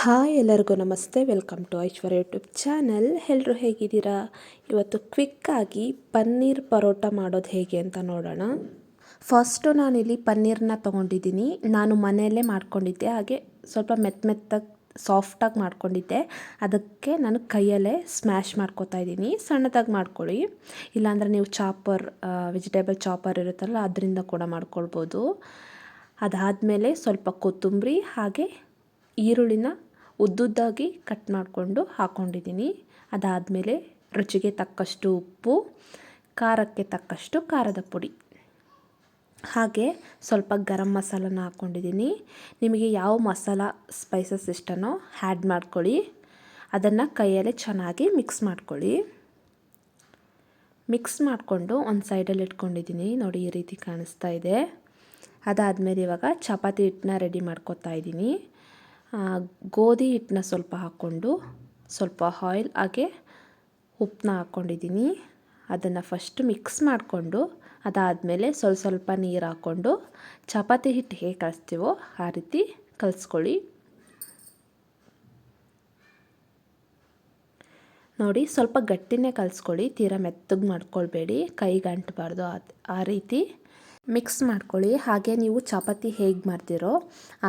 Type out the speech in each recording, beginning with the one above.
Hi ಎಲ್ಲರಿಗೂ ನಮಸ್ತೆ, welcome to Aishwarya YouTube channel. ಎಲ್ಲರೂ ಹೇಗಿದ್ದೀರಾ? ಇವತ್ತು ಕ್ವಿಕ್ಕಾಗಿ ಪನ್ನೀರ್ ಪರೋಟ ಮಾಡೋದು ಹೇಗೆ ಅಂತ ನೋಡೋಣ. ಫಸ್ಟು ನಾನಿಲ್ಲಿ ಪನ್ನೀರನ್ನ ತೊಗೊಂಡಿದ್ದೀನಿ. ನಾನು ಮನೆಯಲ್ಲೇ ಮಾಡ್ಕೊಂಡಿದ್ದೆ. ಹಾಗೆ ಸ್ವಲ್ಪ ಮೆತ್ತ ಮೆತ್ತಾಗಿ, ಸಾಫ್ಟಾಗಿ ಮಾಡ್ಕೊಂಡಿದ್ದೆ. ಅದಕ್ಕೆ ನಾನು ಕೈಯಲ್ಲೇ ಸ್ಮ್ಯಾಶ್ ಮಾಡ್ಕೊತಾ ಇದ್ದೀನಿ. ಸಣ್ಣದಾಗಿ ಮಾಡ್ಕೊಳ್ಳಿ. ಇಲ್ಲಾಂದರೆ ನೀವು ಚಾಪರ್ ವೆಜಿಟೇಬಲ್ ಚಾಪರ್ ಇರುತ್ತಲ್ಲ, ಅದರಿಂದ ಕೂಡ ಮಾಡ್ಕೊಳ್ಬೋದು. ಅದಾದಮೇಲೆ ಸ್ವಲ್ಪ ಕೊತ್ತಂಬರಿ, ಹಾಗೆ ಈರುಳ್ಳಿನ ಉದ್ದುದ್ದಾಗಿ ಕಟ್ ಮಾಡಿಕೊಂಡು ಹಾಕ್ಕೊಂಡಿದ್ದೀನಿ ಅದಾದಮೇಲೆ ರುಚಿಗೆ ತಕ್ಕಷ್ಟು ಉಪ್ಪು, ಖಾರಕ್ಕೆ ತಕ್ಕಷ್ಟು ಖಾರದ ಪುಡಿ. ಹಾಗೆ ಸ್ವಲ್ಪ ಗರಂ ಮಸಾಲನ ಹಾಕ್ಕೊಂಡಿದ್ದೀನಿ ನಿಮಗೆ ಯಾವ ಮಸಾಲ ಸ್ಪೈಸಸ್ ಇಷ್ಟನೋ ಹ್ಯಾಡ್ ಮಾಡ್ಕೊಳ್ಳಿ. ಅದನ್ನು ಕೈಯಲ್ಲೇ ಚೆನ್ನಾಗಿ ಮಿಕ್ಸ್ ಮಾಡ್ಕೊಳ್ಳಿ. ಮಿಕ್ಸ್ ಮಾಡಿಕೊಂಡು ಒಂದು ಸೈಡಲ್ಲಿ ಇಟ್ಕೊಂಡಿದ್ದೀನಿ. ನೋಡಿ ಈ ರೀತಿ ಕಾಣಿಸ್ತಾ ಇದೆ. ಅದಾದಮೇಲೆ ಇವಾಗ ಚಪಾತಿ ಹಿಟ್ಟನ್ನ ರೆಡಿ ಮಾಡ್ಕೊತಾ ಇದ್ದೀನಿ. ಗೋಧಿ ಹಿಟ್ಟನ್ನ ಸ್ವಲ್ಪ ಹಾಕ್ಕೊಂಡು ಸ್ವಲ್ಪ ಆಯಿಲ್ ಹಾಗೆ ಉಪ್ಪನ್ನ ಹಾಕ್ಕೊಂಡಿದ್ದೀನಿ. ಅದನ್ನು ಫಸ್ಟ್ ಮಿಕ್ಸ್ ಮಾಡಿಕೊಂಡು ಅದಾದಮೇಲೆ ಸ್ವಲ್ಪ ಸ್ವಲ್ಪ ನೀರು ಹಾಕ್ಕೊಂಡು ಚಪಾತಿ ಹಿಟ್ಟು ಹೇಗೆ ಕಲಿಸ್ತೀವೋ ಆ ರೀತಿ ಕಲಿಸ್ಕೊಳ್ಳಿ. ನೋಡಿ ಸ್ವಲ್ಪ ಗಟ್ಟಿನೇ ಕಲಿಸ್ಕೊಳ್ಳಿ, ತೀರಾ ಮೆತ್ತಗೆ ಮಾಡ್ಕೊಳ್ಬೇಡಿ, ಕೈಗೆ ಅಂಟಬಾರ್ದು ಆ ರೀತಿ. ಮಿಕ್ಸ್ ಮಾಡ್ಕೊಳ್ಳಿ. ಹಾಗೆ ನೀವು ಚಪಾತಿ ಹೇಗೆ ಮಾಡ್ತೀರೋ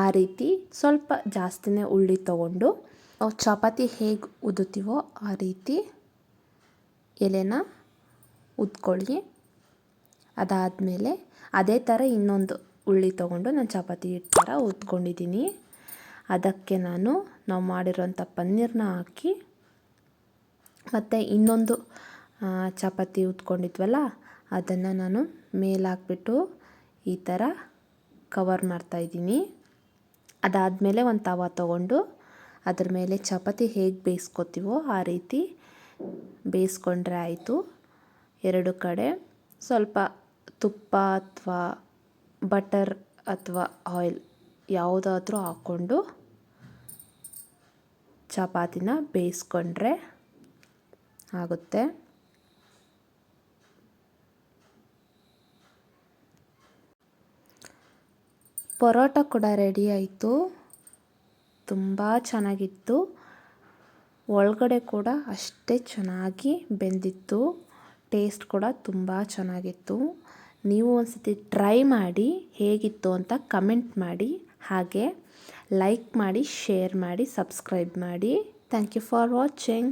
ಆ ರೀತಿ ಸ್ವಲ್ಪ ಜಾಸ್ತಿನೇ ಉಳ್ಳಿ ತೊಗೊಂಡು ಚಪಾತಿ ಹೇಗೆ ಉದುತ್ತೀವೋ ಆ ರೀತಿ ಎಲೆನ ಉದ್ಕೊಳ್ಳಿ. ಅದಾದಮೇಲೆ ಅದೇ ಥರ ಇನ್ನೊಂದು ಉಳ್ಳಿ ತೊಗೊಂಡು ನಾನು ಚಪಾತಿ ಹಿಟ್ಟು ಥರ ಉದ್ಕೊಂಡಿದ್ದೀನಿ. ಅದಕ್ಕೆ ನಾನು ನಾವು ಮಾಡಿರೋಂಥ ಪನ್ನೀರನ್ನ ಹಾಕಿ ಮತ್ತು ಇನ್ನೊಂದು ಚಪಾತಿ ಉತ್ಕೊಂಡಿದ್ವಲ್ಲ, ಅದನ್ನು ನಾನು ಮೇಲೆ ಹಾಕ್ಬಿಟ್ಟು ಈ ಥರ ಕವರ್ ಮಾಡ್ತಾಯಿದ್ದೀನಿ ಅದಾದಮೇಲೆ ಒಂದು ತವ ತೊಗೊಂಡು ಅದ್ರ ಮೇಲೆ ಚಪಾತಿ ಹೇಗೆ ಬೇಯಿಸ್ಕೊತೀವೋ ಆ ರೀತಿ ಬೇಯಿಸ್ಕೊಂಡ್ರೆ ಆಯಿತು. ಎರಡು ಕಡೆ ಸ್ವಲ್ಪ ತುಪ್ಪ ಅಥವಾ ಬಟರ್ ಅಥವಾ ಆಯಿಲ್ ಯಾವುದಾದ್ರೂ ಹಾಕ್ಕೊಂಡು ಚಪಾತಿನ ಬೇಯಿಸ್ಕೊಂಡ್ರೆ ಆಗುತ್ತೆ. ಪರೋಟ ಕೂಡ ರೆಡಿ ಆಯಿತು. ತುಂಬ ಚೆನ್ನಾಗಿತ್ತು. ಒಳಗಡೆ ಕೂಡ ಅಷ್ಟೇ ಚೆನ್ನಾಗಿ ಬೆಂದಿತ್ತು. ಟೇಸ್ಟ್ ಕೂಡ ತುಂಬ ಚೆನ್ನಾಗಿತ್ತು. ನೀವು ಒಂದು ಸತಿ ಟ್ರೈ ಮಾಡಿ ಹೇಗಿತ್ತು ಅಂತ ಕಮೆಂಟ್ ಮಾಡಿ. ಹಾಗೆ ಲೈಕ್ ಮಾಡಿ ಶೇರ್ ಮಾಡಿ ಸಬ್ಸ್ಕ್ರೈಬ್ ಮಾಡಿ. Thank you for watching